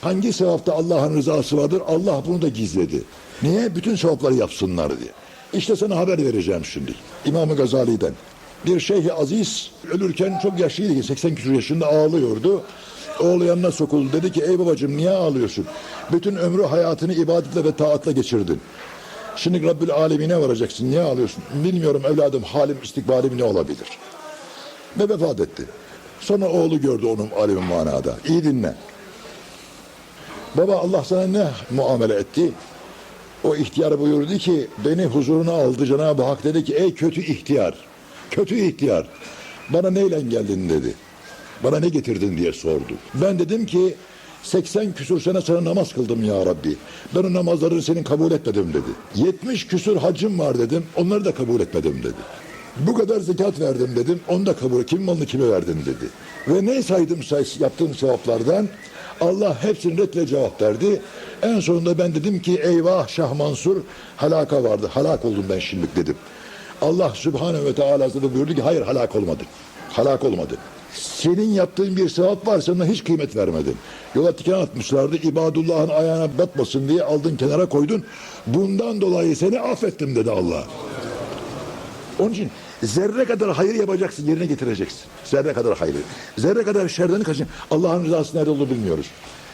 Hangi sevapta Allah'ın rızası vardır? Allah bunu da gizledi. Niye? Bütün sevapları yapsınlar diye. İşte sana haber vereceğim şimdi. İmam-ı Gazali'den. Bir şeyh aziz ölürken çok yaşlıydı. 80 küsur yaşında ağlıyordu. Oğlu yanına sokuldu. Dedi ki ey babacığım niye ağlıyorsun? Bütün ömrü hayatını ibadetle ve taatla geçirdin. Şimdi Rabbül Alemine varacaksın. Niye ağlıyorsun? Bilmiyorum evladım halim istikbalim ne olabilir? Ve vefat etti. Sonra oğlu gördü onun alemin manada. İyi dinle. Baba Allah sana ne muamele etti? O ihtiyar buyurdu ki beni huzuruna aldı Cenab-ı Hak dedi ki ey kötü ihtiyar. Kötü ihtiyar. Bana neyle geldin dedi. Bana ne getirdin diye sordu. Ben dedim ki 80 küsur sene sana namaz kıldım ya Rabbi. Ben o namazları senin kabul etmedim dedi. 70 küsur hacım var dedim. Onları da kabul etmedim dedi. Bu kadar zekat verdim dedim. Onu da kabul Kim malını kime verdin dedi. Ve ne saydım say yaptığım sevaplardan Allah hepsini redle cevap verdi. En sonunda ben dedim ki eyvah Şah Mansur halaka vardı. Halak oldum ben şimdi dedim. Allah Subhanahu ve Teala Hazretleri buyurdu ki hayır halak olmadı. Halak olmadı. Senin yaptığın bir sevap var sana hiç kıymet vermedin. Yola tiken atmışlardı. İbadullah'ın ayağına batmasın diye aldın kenara koydun. Bundan dolayı seni affettim dedi Allah. Onun için zerre kadar hayır yapacaksın, yerine getireceksin. Zerre kadar hayrı. Zerre kadar şerden kaçın. Allah'ın rızası nerede olduğunu bilmiyoruz.